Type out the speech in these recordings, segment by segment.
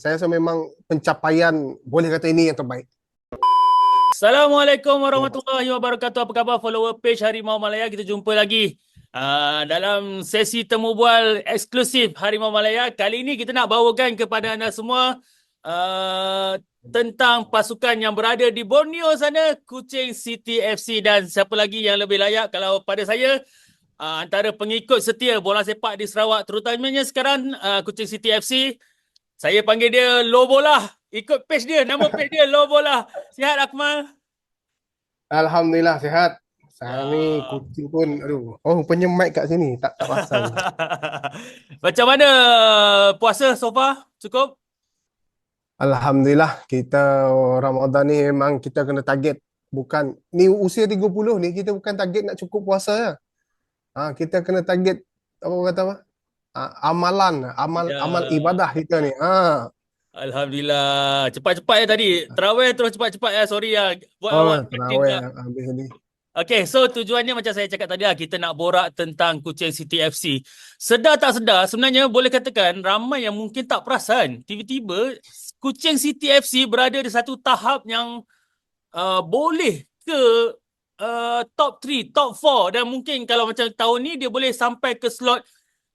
Saya rasa memang pencapaian boleh kata ini yang terbaik. Assalamualaikum warahmatullahi wabarakatuh. Apa khabar follower page Harimau Malaya? Kita jumpa lagi uh, dalam sesi temu bual eksklusif Harimau Malaya. Kali ini kita nak bawakan kepada anda semua uh, tentang pasukan yang berada di Borneo sana, Kuching City FC dan siapa lagi yang lebih layak kalau pada saya uh, antara pengikut setia bola sepak di Sarawak terutamanya sekarang uh, Kuching City FC saya panggil dia Low Bola. Ikut page dia. Nama page dia Low Bola. Sihat Akmal? Alhamdulillah sihat. Saya ni Ah. kucing pun aduh. Oh punya mic kat sini tak tak pasang. Macam mana puasa so far? Cukup? Alhamdulillah kita Ramadan ni memang kita kena target bukan ni usia 30 ni kita bukan target nak cukup puasa ya. Ha, kita kena target apa kata apa? Ha, amalan, amal Ya. amal ibadah kita ni. Ha. Alhamdulillah. Cepat-cepat ya tadi. Terawih terus cepat-cepat ya. Sorry ya. Buat Oh, awak terawih habis ni. Okay, so tujuannya macam saya cakap tadi lah, kita nak borak tentang Kuching City FC. Sedar tak sedar, sebenarnya boleh katakan ramai yang mungkin tak perasan. Tiba-tiba Kuching City FC berada di satu tahap yang uh, boleh ke uh, top 3, top 4 dan mungkin kalau macam tahun ni dia boleh sampai ke slot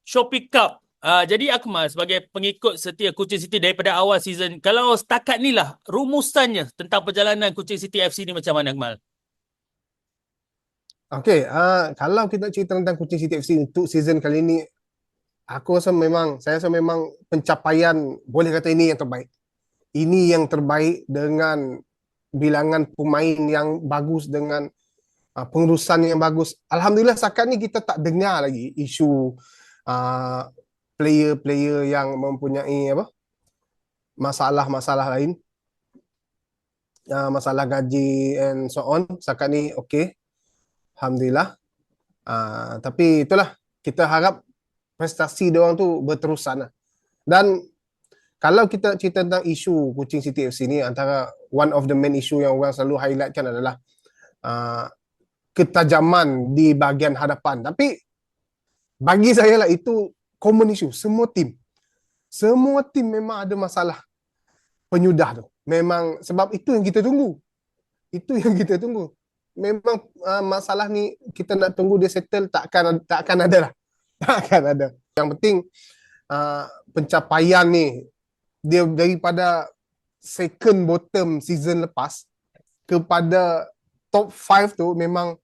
Shopee Cup. Uh, jadi Akmal sebagai pengikut setia Kuching City daripada awal season, kalau setakat ni lah rumusannya tentang perjalanan Kuching City FC ni macam mana Akmal? Okey, uh, kalau kita cerita tentang Kuching City FC untuk season kali ini, aku rasa memang, saya rasa memang pencapaian boleh kata ini yang terbaik. Ini yang terbaik dengan bilangan pemain yang bagus dengan uh, pengurusan yang bagus. Alhamdulillah setakat ni kita tak dengar lagi isu uh, player-player yang mempunyai apa masalah-masalah lain. Uh, masalah gaji and so on. Setakat ni okey. Alhamdulillah. Uh, tapi itulah kita harap prestasi dia orang tu berterusan lah. Dan kalau kita cerita tentang isu Kuching City FC ni antara one of the main issue yang orang selalu highlightkan adalah uh, ketajaman di bahagian hadapan. Tapi bagi saya lah itu common issue. Semua tim. Semua tim memang ada masalah penyudah tu. Memang sebab itu yang kita tunggu. Itu yang kita tunggu memang uh, masalah ni kita nak tunggu dia settle tak akan tak akan ada lah. Tak akan ada. Yang penting uh, pencapaian ni dia daripada second bottom season lepas kepada top 5 tu memang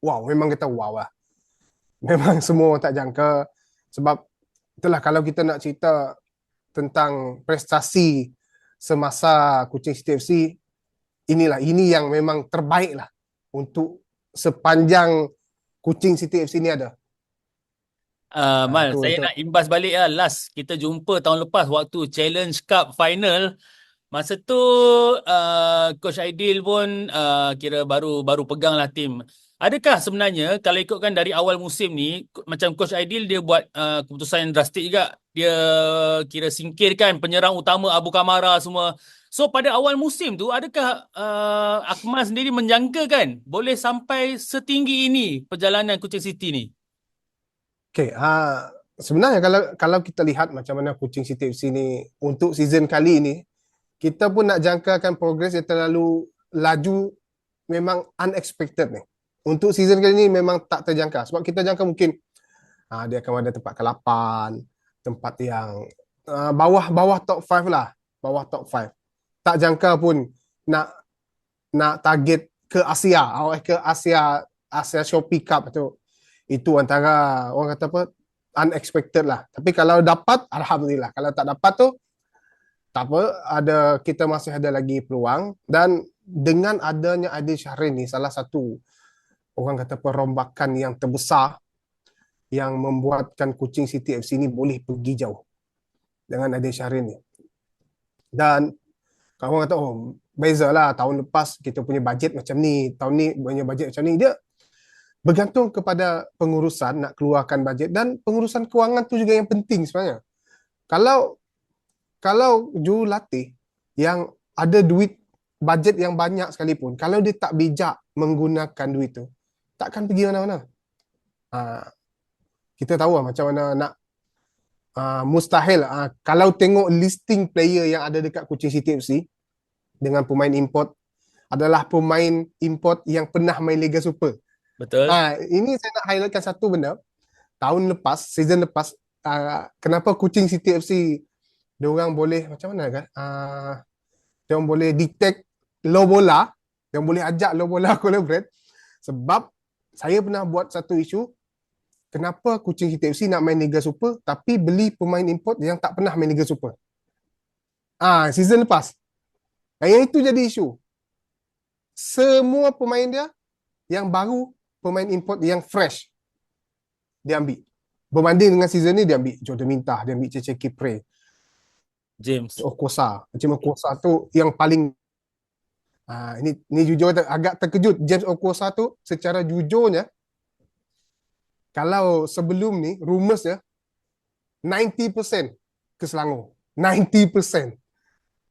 wow, memang kita wow lah. Memang semua tak jangka sebab itulah kalau kita nak cerita tentang prestasi semasa Kuching City FC inilah ini yang memang terbaik lah untuk sepanjang Kuching City FC ni ada. Uh, Mal, tu- saya tu. nak imbas balik lah. Last kita jumpa tahun lepas waktu Challenge Cup Final. Masa tu uh, Coach Aidil pun uh, kira baru baru pegang lah tim. Adakah sebenarnya kalau ikutkan dari awal musim ni macam Coach Aidil dia buat uh, keputusan yang drastik juga. Dia kira singkirkan penyerang utama Abu Kamara semua. So pada awal musim tu adakah uh, Akmal sendiri menjangkakan boleh sampai setinggi ini perjalanan Kuching City ni? Okay, ha, sebenarnya kalau kalau kita lihat macam mana Kuching City FC ni untuk season kali ni, kita pun nak jangkakan progres yang terlalu laju memang unexpected ni. Untuk season kali ni memang tak terjangka. Sebab kita jangka mungkin ha, dia akan ada tempat ke-8, tempat yang uh, bawah-bawah top 5 lah. Bawah top 5. Tak jangka pun nak nak target ke Asia, oh, ke Asia Asia Shopee Cup tu. Itu antara orang kata apa unexpected lah. Tapi kalau dapat alhamdulillah. Kalau tak dapat tu tak apa, ada kita masih ada lagi peluang dan dengan adanya Adil Syahrin ni salah satu orang kata perombakan yang terbesar yang membuatkan Kuching City FC ni boleh pergi jauh dengan Adil Syahrin ni. Dan orang kata oh beza lah tahun lepas kita punya bajet macam ni, tahun ni punya bajet macam ni. Dia bergantung kepada pengurusan nak keluarkan bajet dan pengurusan kewangan tu juga yang penting sebenarnya. Kalau kalau jurulatih yang ada duit bajet yang banyak sekalipun, kalau dia tak bijak menggunakan duit tu, takkan pergi mana-mana. Ha, kita tahu lah macam mana nak uh, mustahil uh, kalau tengok listing player yang ada dekat Kuching City FC dengan pemain import adalah pemain import yang pernah main Liga Super. Betul. Ah, ini saya nak highlightkan satu benda. Tahun lepas, season lepas, ah, kenapa Kuching City FC dia orang boleh macam mana kan? Ah, dia orang boleh detect low bola, dia orang boleh ajak low bola collaborate sebab saya pernah buat satu isu kenapa Kuching City FC nak main Liga Super tapi beli pemain import yang tak pernah main Liga Super. Ah, season lepas. Yang itu jadi isu. Semua pemain dia yang baru pemain import yang fresh dia ambil. Berbanding dengan season ni dia ambil Jordan Mintah, dia ambil Cece Kipre, James. Okosa. Macam Okosa tu yang paling Ah, ini ini jujur ter- agak terkejut James Okosa tu secara jujurnya kalau sebelum ni rumours dia 90% ke Selangor. 90%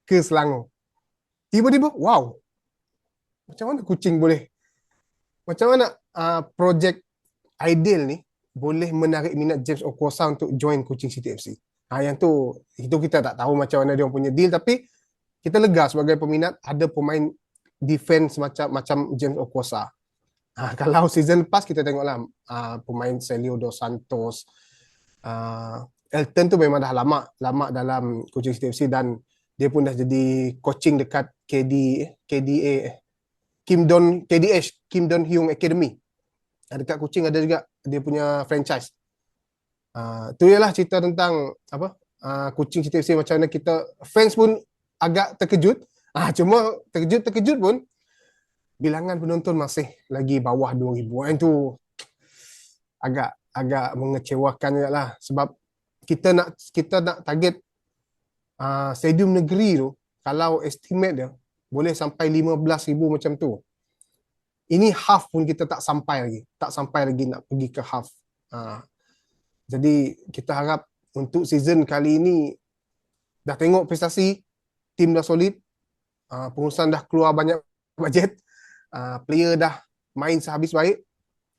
ke Selangor. Tiba-tiba wow. Macam mana kucing boleh macam mana uh, projek ideal ni boleh menarik minat James Okosa untuk join Kuching City FC. Ha, yang tu itu kita tak tahu macam mana dia punya deal tapi kita lega sebagai peminat ada pemain defense macam macam James Okosa. Ha, kalau season lepas kita tengoklah uh, pemain Celio Dos Santos, uh, Elton tu memang dah lama lama dalam coaching City FC dan dia pun dah jadi coaching dekat KD KDA Kim Don KDH Kim Don Hyung Academy. Ah, Dekat Kuching ada juga dia punya franchise. Uh, tu ialah cerita tentang apa uh, Kuching City FC macam mana kita fans pun agak terkejut Ah cuma terkejut-terkejut pun bilangan penonton masih lagi bawah 2000. Yang tu agak agak mengecewakan lah sebab kita nak kita nak target uh, stadium negeri tu kalau estimate dia boleh sampai 15,000 macam tu. Ini half pun kita tak sampai lagi. Tak sampai lagi nak pergi ke half. Uh, jadi kita harap untuk season kali ini dah tengok prestasi tim dah solid uh, pengurusan dah keluar banyak bajet, uh, player dah main sehabis baik.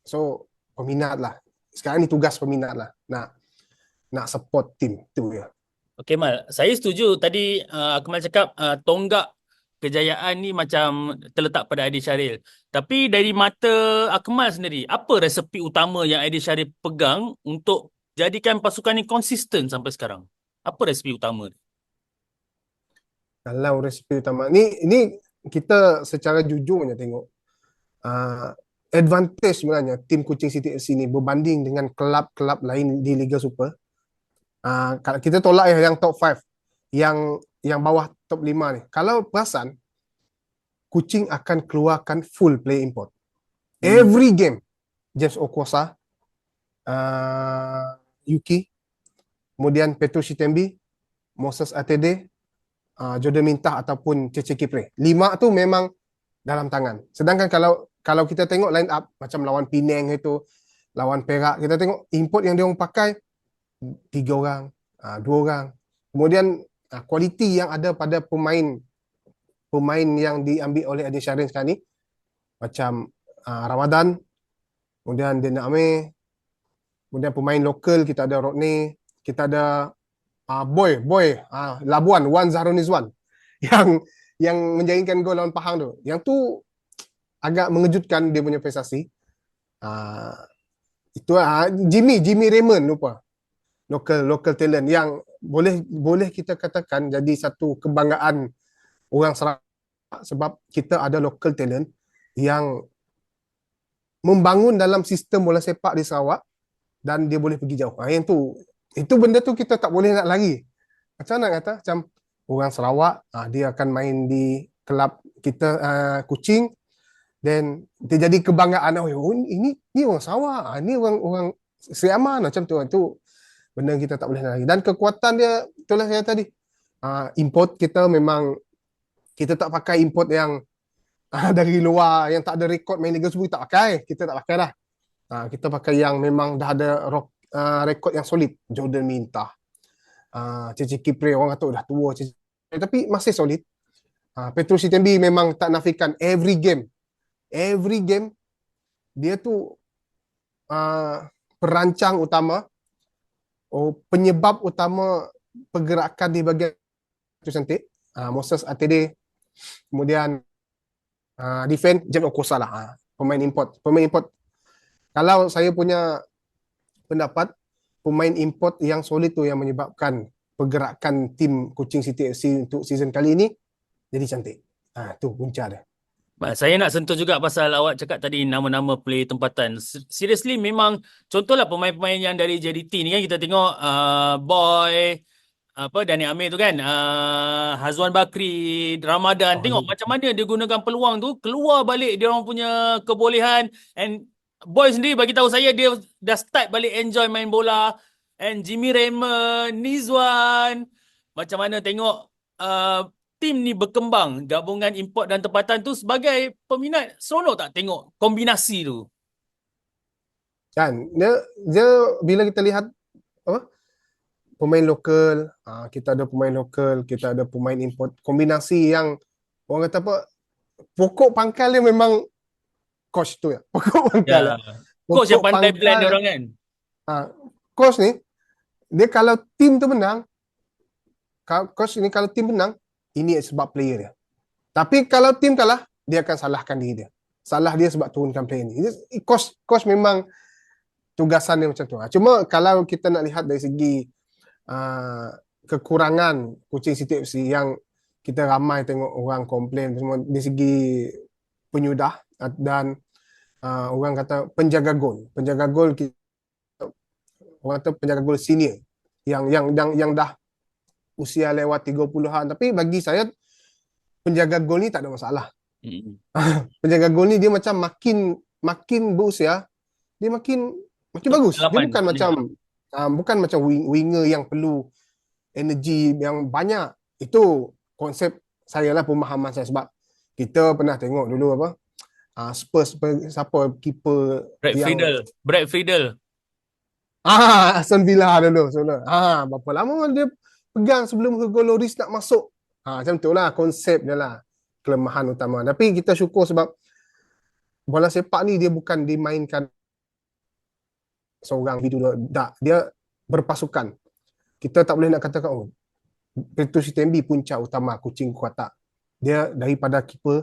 So peminat lah. Sekarang ni tugas peminat lah. Nak nak support tim tu ya. Okey Mal, saya setuju tadi uh, Akmal cakap uh, tonggak kejayaan ni macam terletak pada Aidil Syaril. Tapi dari mata Akmal sendiri, apa resepi utama yang Aidil Syaril pegang untuk jadikan pasukan ni konsisten sampai sekarang? Apa resepi utama? Kalau resipi utama ni ni kita secara jujurnya tengok uh, advantage sebenarnya tim Kuching City FC ni berbanding dengan kelab-kelab lain di Liga Super. Uh, kalau kita tolak ya yang top 5 yang yang bawah top 5 ni. Kalau perasan Kuching akan keluarkan full play import. Hmm. Every game James Okosa uh, Yuki kemudian Petro Shitembi Moses Atede uh, Jordan Mintah ataupun Cece Kipre. Lima tu memang dalam tangan. Sedangkan kalau kalau kita tengok line up macam lawan Penang itu, lawan Perak, kita tengok import yang dia orang pakai tiga orang, uh, dua orang. Kemudian uh, kualiti yang ada pada pemain pemain yang diambil oleh Adi Syarin sekarang ni macam uh, Ramadan, kemudian Dena Ame, kemudian pemain lokal kita ada Rodney, kita ada uh, boy boy uh, Labuan Wan Zahrul Nizwan yang yang menjaringkan gol lawan Pahang tu. Yang tu agak mengejutkan dia punya prestasi. Uh, itu uh, Jimmy Jimmy Raymond lupa. Local local talent yang boleh boleh kita katakan jadi satu kebanggaan orang Sarawak sebab kita ada local talent yang membangun dalam sistem bola sepak di Sarawak dan dia boleh pergi jauh. Ha, yang tu itu benda tu kita tak boleh nak lari. Macam mana kata? Macam orang Sarawak, ah, dia akan main di kelab kita uh, Kuching dan dia jadi kebanggaan oh, ini ni orang Sarawak, ah, ni orang orang Seri Aman macam tu. Itu benda kita tak boleh nak lari. Dan kekuatan dia itulah saya tadi. Uh, import kita memang kita tak pakai import yang uh, dari luar yang tak ada rekod main Liga Super tak pakai. Kita tak pakai dah. Uh, kita pakai yang memang dah ada rock, uh, rekod yang solid. Jordan Mintah. Uh, Cici Kipre orang kata dah tua Cici tapi masih solid. Uh, Petro Sitembi memang tak nafikan every game. Every game dia tu uh, perancang utama oh, penyebab utama pergerakan di bahagian itu cantik. Uh, Moses ATD. Kemudian uh, defend Jen Okosa lah. Uh, pemain import. Pemain import. Kalau saya punya pendapat, pemain import yang solid tu yang menyebabkan pergerakan tim Kuching City FC untuk season kali ini jadi cantik. Ah tu punca dia. Saya nak sentuh juga pasal awak cakap tadi nama-nama play tempatan. Seriously memang contohlah pemain-pemain yang dari JDT ni kan kita tengok uh, Boy apa Dani Amir tu kan uh, Hazwan Bakri Ramadan Oh, tengok macam mana dia gunakan peluang tu keluar balik dia orang punya kebolehan and Boy sendiri bagi tahu saya dia dah start balik enjoy main bola. And Jimmy Raymond Nizwan. Macam mana tengok uh, tim ni berkembang. Gabungan import dan tempatan tu sebagai peminat seronok tak tengok kombinasi tu? Kan dia dia bila kita lihat apa? Pemain lokal, ah, kita ada pemain lokal, kita ada pemain import, kombinasi yang orang kata apa? Pokok pangkal dia memang coach tu ya. Pokok pangkal. ya coach yang pandai plan pangkal- dia orang kan Ah, coach ni dia kalau tim tu menang coach ni kalau tim menang ini sebab player dia. Tapi kalau tim kalah dia akan salahkan diri dia. Salah dia sebab turunkan player ni. Coach coach memang tugasan dia macam tu. Ah, Cuma kalau kita nak lihat dari segi uh, kekurangan Kuching City FC yang kita ramai tengok orang komplain semua dari segi penyudah ah, dan uh, orang kata penjaga gol. Penjaga gol kita orang kata penjaga gol senior yang yang yang yang dah usia lewat 30-an tapi bagi saya penjaga gol ni tak ada masalah. Hmm. Penjaga gol ni dia macam makin makin berusia dia makin makin bagus. Dia Delapan. bukan macam uh, bukan macam wing, winger yang perlu energi yang banyak. Itu konsep saya lah pemahaman saya sebab kita pernah tengok dulu apa uh, Spurs siapa keeper Brad yang Friedel Brad Friedel Ah, Aston Villa dulu sebelum. Ah, berapa lama dia pegang sebelum Hugo Lloris nak masuk. Ah, macam tu lah konsep dia lah. Kelemahan utama. Tapi kita syukur sebab bola sepak ni dia bukan dimainkan seorang individu tak. Dia berpasukan. Kita tak boleh nak katakan oh Petrus Sitembi punca utama kucing kuatak. Dia daripada keeper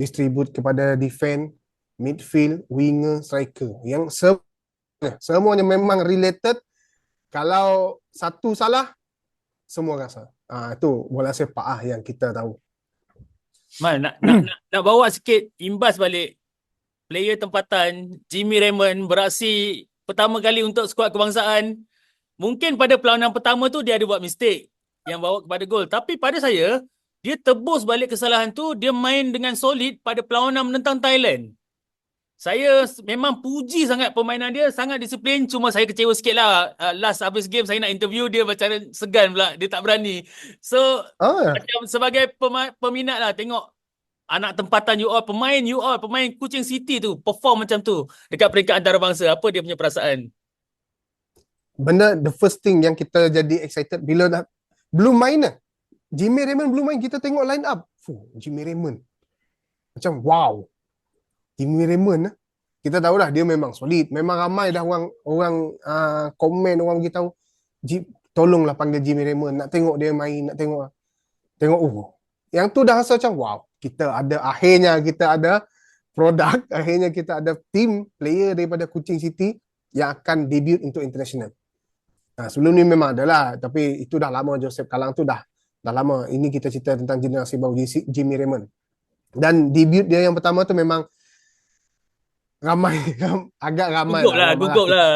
distribute kepada defend, midfield, winger, striker. Yang se- semuanya memang related. Kalau satu salah, semua rasa. Ah itu bola sepak ah yang kita tahu. Mal nak, nak, nak, nak bawa sikit imbas balik player tempatan Jimmy Raymond beraksi pertama kali untuk skuad kebangsaan. Mungkin pada perlawanan pertama tu dia ada buat mistake yang bawa kepada gol. Tapi pada saya, dia tebus balik kesalahan tu, dia main dengan solid pada perlawanan menentang Thailand. Saya memang puji sangat permainan dia, sangat disiplin. Cuma saya kecewa sikit lah. Uh, last habis game saya nak interview dia macam segan pula. Dia tak berani. So, macam sebagai pema- peminat lah tengok anak tempatan you all, pemain you all, pemain Kuching City tu perform macam tu dekat peringkat antarabangsa. Apa dia punya perasaan? benda the first thing yang kita jadi excited bila dah belum main dah. Jimmy Raymond belum main kita tengok line up. Fuh, Jimmy Raymond. Macam wow. Jimmy Raymond eh. kita tahu dah dia memang solid. Memang ramai dah orang orang uh, komen orang beritahu Ji, tolonglah panggil Jimmy Raymond nak tengok dia main, nak tengok tengok oh. Yang tu dah rasa macam wow, kita ada akhirnya kita ada produk, akhirnya kita ada team player daripada Kuching City yang akan debut untuk international. Nah, sebelum ni memang ada lah, tapi itu dah lama Joseph Kalang tu dah dah lama. Ini kita cerita tentang generasi baru Jimmy Raymond. Dan debut dia yang pertama tu memang ramai agak ramai Gugup lah, gugup lah.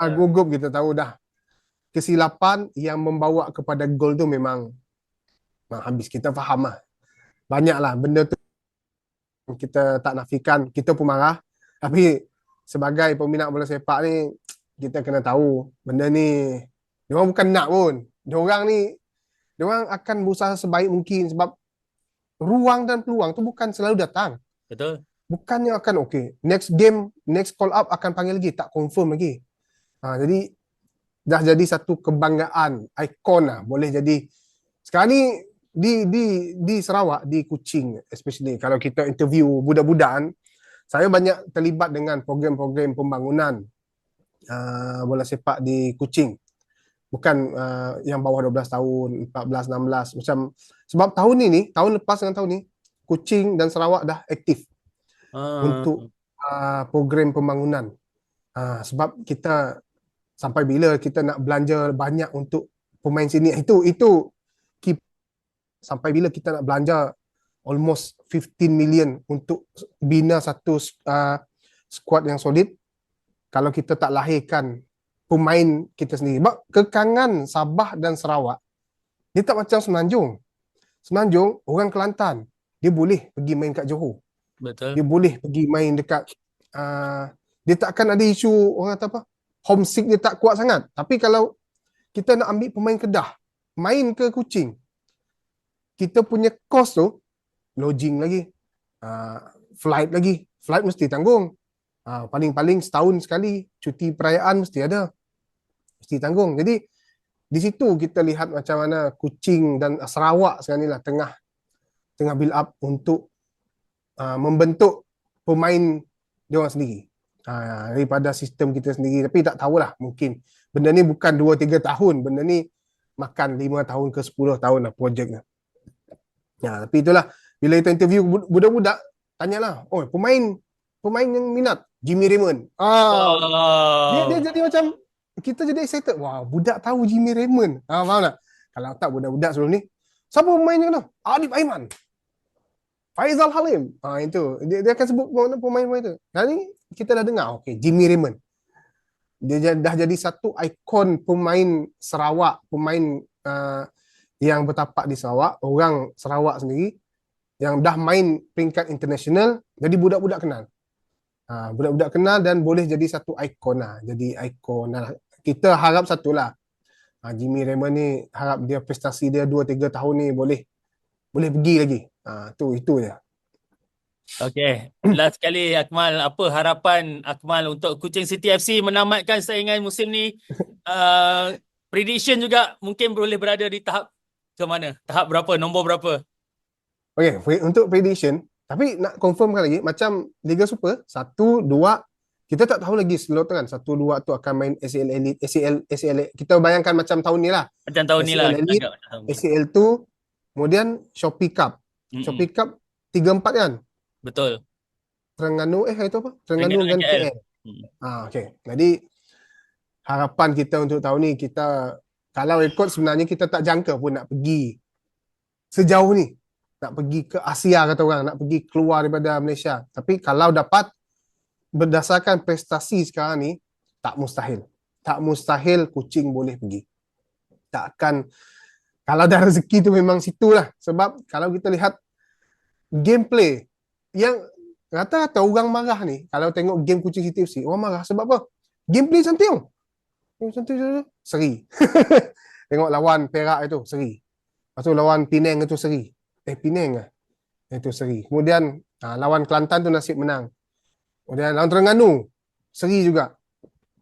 Ah, gugup kita tahu dah. Kesilapan yang membawa kepada gol tu memang memang habis. Kita faham lah. Banyak lah benda tu kita tak nafikan. Kita pun marah. Tapi sebagai peminat bola sepak ni, kita kena tahu benda ni diorang bukan nak pun. Diorang ni diorang akan berusaha sebaik mungkin sebab ruang dan peluang tu bukan selalu datang. Betul? Bukannya akan okey. Next game, next call up akan panggil lagi, tak confirm lagi. Ha, jadi dah jadi satu kebanggaan, ikon lah. Boleh jadi sekarang ni di di di Sarawak, di Kuching especially kalau kita interview budak-budak saya banyak terlibat dengan program-program pembangunan uh, bola sepak di Kuching. Bukan uh, yang bawah 12 tahun, 14, 16 macam sebab tahun ni ni, tahun lepas dengan tahun ni Kuching dan Sarawak dah aktif Ah. untuk uh, program pembangunan. Uh, sebab kita sampai bila kita nak belanja banyak untuk pemain sini itu itu key sampai bila kita nak belanja almost 15 million untuk bina satu uh, squad yang solid kalau kita tak lahirkan pemain kita sendiri. Sebab kekangan Sabah dan Sarawak dia tak macam Semenanjung. Semenanjung orang Kelantan dia boleh pergi main kat Johor Betul. dia boleh pergi main dekat uh, dia takkan ada isu orang kata apa homesick dia tak kuat sangat tapi kalau kita nak ambil pemain Kedah main ke Kuching kita punya cost tu lodging lagi uh, flight lagi flight mesti tanggung uh, paling-paling setahun sekali cuti perayaan mesti ada mesti tanggung. Jadi di situ kita lihat macam mana Kuching dan Sarawak sekarang ni lah tengah tengah build up untuk uh, membentuk pemain dia orang sendiri. Uh, daripada sistem kita sendiri. Tapi tak tahulah mungkin benda ni bukan 2 3 tahun. Benda ni makan 5 tahun ke 10 tahun lah projeknya ya tapi itulah bila kita interview bud- budak-budak tanyalah oh pemain pemain yang minat Jimmy Raymond. Ah. Dia, Oh. dia jadi macam kita jadi excited wah budak tahu Jimmy Raymond ah faham tak kalau tak budak-budak sebelum ni siapa pemainnya kena Adib Aiman Faizal Halim. Ah itu. Dia, dia akan sebut pemain- pemain-pemain itu. Dan ni kita dah dengar. Okay, Jimmy Raymond. Dia dah jadi satu ikon pemain Sarawak, pemain uh, yang bertapak di Sarawak, orang Sarawak sendiri yang dah main peringkat international, jadi budak-budak kenal. Ah, budak-budak kenal dan boleh jadi satu ikon lah. Jadi ikon lah. Kita harap satu lah. Ah, Jimmy Raymond ni harap dia prestasi dia 2-3 tahun ni boleh boleh pergi lagi. Ah, tu itu je. Okay, last kali Akmal, apa harapan Akmal untuk Kuching City FC menamatkan saingan musim ni? Uh, prediction juga mungkin boleh berada di tahap ke mana? Tahap berapa? Nombor berapa? Okay, untuk prediction, tapi nak confirmkan lagi, macam Liga Super, satu, dua, kita tak tahu lagi slot kan, satu, dua tu akan main ACL Elite, ACL, ACL, kita bayangkan macam tahun ni lah, Macam tahun ni lah. ACL Elite. ACL tu, kemudian Shopee Cup, Mm-mm. Shopee Cup tiga empat kan, Betul. Terengganu, eh itu apa? Terengganu dengan KL. KL. Hmm. Ah, okay. Jadi, harapan kita untuk tahun ni, kita, kalau rekod sebenarnya kita tak jangka pun nak pergi sejauh ni. Nak pergi ke Asia kata orang, nak pergi keluar daripada Malaysia. Tapi kalau dapat, berdasarkan prestasi sekarang ni, tak mustahil. Tak mustahil Kuching boleh pergi. Tak akan, kalau dah rezeki tu memang situlah. Sebab kalau kita lihat gameplay yang rata-rata orang marah ni, kalau tengok game Kuching City FC, orang marah sebab apa? Gameplay cantik tu seri. tengok lawan Perak itu seri. Lepas tu lawan Penang itu seri. Eh Penang ah. Itu seri. Kemudian ah, lawan Kelantan tu nasib menang. Kemudian lawan Terengganu seri juga.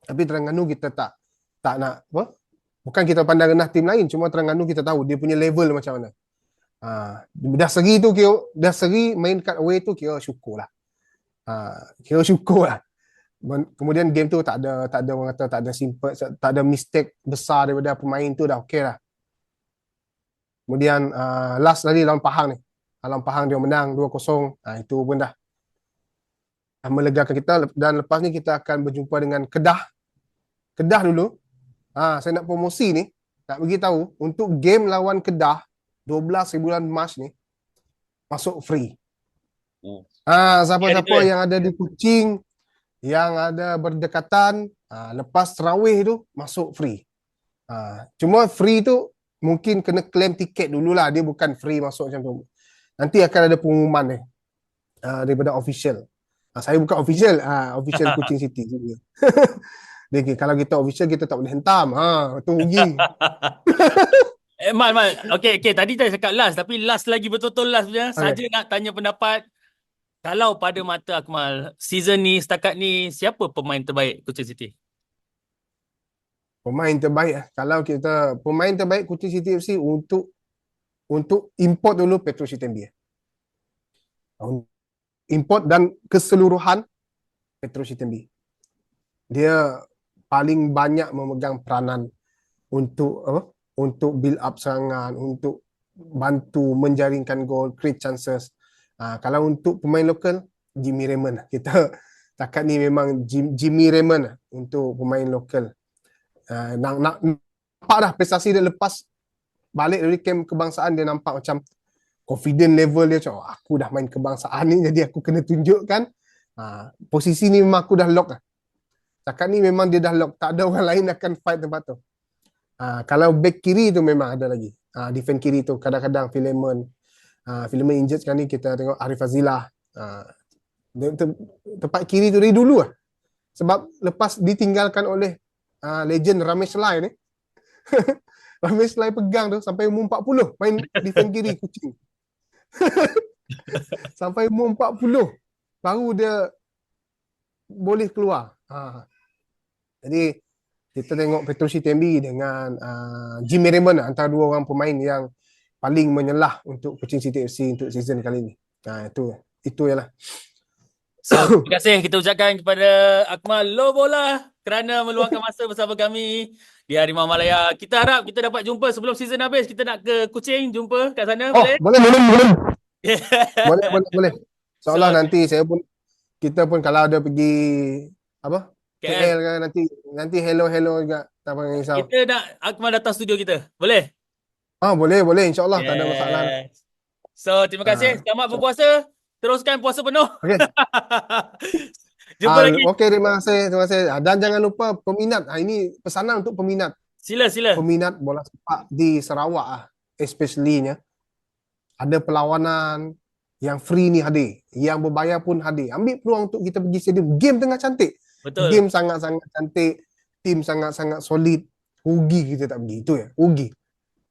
Tapi Terengganu kita tak tak nak apa? Bukan kita pandang rendah tim lain, cuma Terengganu kita tahu dia punya level macam mana. Ah, dah seri tu kira dah seri main kat away tu kira syukur lah. Ah, kira syukur lah. Men- Kemudian game tu tak ada tak ada orang kata tak ada simple tak ada mistake besar daripada pemain tu dah okey lah. Kemudian uh, last tadi lawan Pahang ni. Lawan Pahang dia menang 2-0. Ah itu pun dah melegakan kita dan lepas ni kita akan berjumpa dengan Kedah. Kedah dulu. Ah saya nak promosi ni nak bagi tahu untuk game lawan Kedah 12 bulan Mac ni masuk free. Oh. Ah siapa-siapa dia. yang ada di Kuching yang ada berdekatan ah, lepas terawih tu masuk free. Ah cuma free tu mungkin kena claim tiket dululah dia bukan free masuk macam tu. Nanti akan ada pengumuman ni ah, daripada official. Ah, saya bukan official, ah, official Kuching City juga. Dia, kata, kalau kita official kita tak boleh hentam. Ha, tu rugi. Eh, Mal, Mal. Okay, okay. Tadi saya cakap last. Tapi last lagi betul-betul last punya. Okay. Saja nak tanya pendapat. Kalau pada mata Akmal, season ni, setakat ni, siapa pemain terbaik Kuching City? Pemain terbaik ah. Kalau kita pemain terbaik Kuching City FC untuk untuk import dulu Petro Chitembi. Import dan keseluruhan Petro Chitembi. Dia paling banyak memegang peranan untuk apa? Untuk build up serangan, untuk bantu menjaringkan gol, create chances. Ah, kalau untuk pemain lokal, Jimmy Raymond. lah. Kita takat ni memang Jim, Jimmy Raymond lah untuk pemain lokal. Ah, nak, nak nampak dah prestasi dia lepas balik dari camp kebangsaan dia nampak macam confident level dia macam oh, aku dah main kebangsaan ni jadi aku kena tunjukkan. Ah, posisi ni memang aku dah lock lah. Takat ni memang dia dah lock. Tak ada orang lain akan fight tempat tu. Ah, kalau back kiri tu memang ada lagi. Ah, defend kiri tu kadang-kadang. Ah, Philemon injured sekarang ni kita tengok Arif Azilah. Ah, te- tempat kiri tu dari dulu lah. Sebab lepas ditinggalkan oleh ah, legend Ramesh Lai ni. Ramesh Lai pegang tu sampai umur 40 main defend kiri kucing. sampai umur 40 baru dia boleh keluar. Ha. Jadi kita tengok Petrucci Tembi dengan uh, Jimmy Raymond antara dua orang pemain yang paling menyelah untuk Kuching City FC untuk season kali ini. Ha, itu itu ialah. So, terima kasih kita ucapkan kepada Akmal Lobola kerana meluangkan masa bersama kami di Harimau Malaya. Kita harap kita dapat jumpa sebelum season habis. Kita nak ke Kuching jumpa kat sana Oh, boleh? boleh boleh boleh. boleh boleh boleh. Seolah So- nanti saya pun kita pun kalau ada pergi apa? KL. KL kan nanti nanti hello hello juga. Tak payah risau. Kita nak Akmal datang studio kita. Boleh? Ah boleh boleh insyaallah tak ada masalah. Yes. So, terima kasih. Ah. Selamat berpuasa. Teruskan puasa penuh. Okey. Jumpa Ah, lagi. Okey terima kasih terima kasih. Ah, Dan jangan lupa peminat. Ah, ini pesanan untuk peminat. Sila, sila. peminat bola sepak di Sarawak ah, especially-nya ada perlawanan yang free ni hadir, yang berbayar pun hadir. Ambil peluang untuk kita pergi stadium. Game tengah cantik. Betul. Game sangat-sangat cantik, tim sangat-sangat solid. Rugi kita tak pergi. Itu ya, rugi.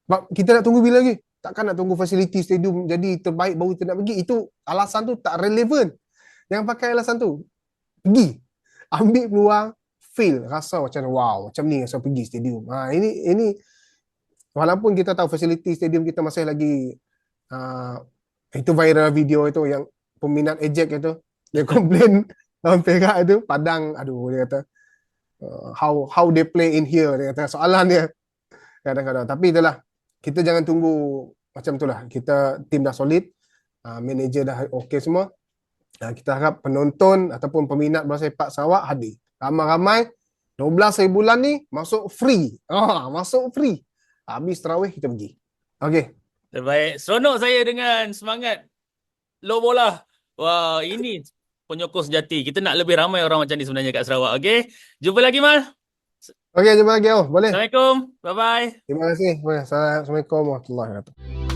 Sebab kita nak tunggu bila lagi? Takkan nak tunggu fasiliti stadium jadi terbaik baru kita nak pergi. Itu alasan tu tak relevan. Yang pakai alasan tu, pergi. Ambil peluang, fail. Rasa macam wow, macam ni rasa pergi stadium. Ha, ini ini walaupun kita tahu fasiliti stadium kita masih lagi uh, itu viral video itu yang peminat ejek itu dia komplain lawan Perak itu padang aduh dia kata uh, how how they play in here dia kata soalan dia kadang-kadang tapi itulah kita jangan tunggu macam itulah kita tim dah solid uh, manager dah okey semua uh, kita harap penonton ataupun peminat bola sepak Sarawak hadir ramai-ramai 12 hari bulan ni masuk free ah masuk free habis tarawih kita pergi okey Terbaik. Seronok saya dengan semangat low bola. Wah, ini penyokong sejati. Kita nak lebih ramai orang macam ni sebenarnya kat Sarawak. Okey. Jumpa lagi Mal. okey jumpa lagi oh boleh Assalamualaikum. Bye bye. terima kasih Assalamualaikum warahmatullahi wabarakatuh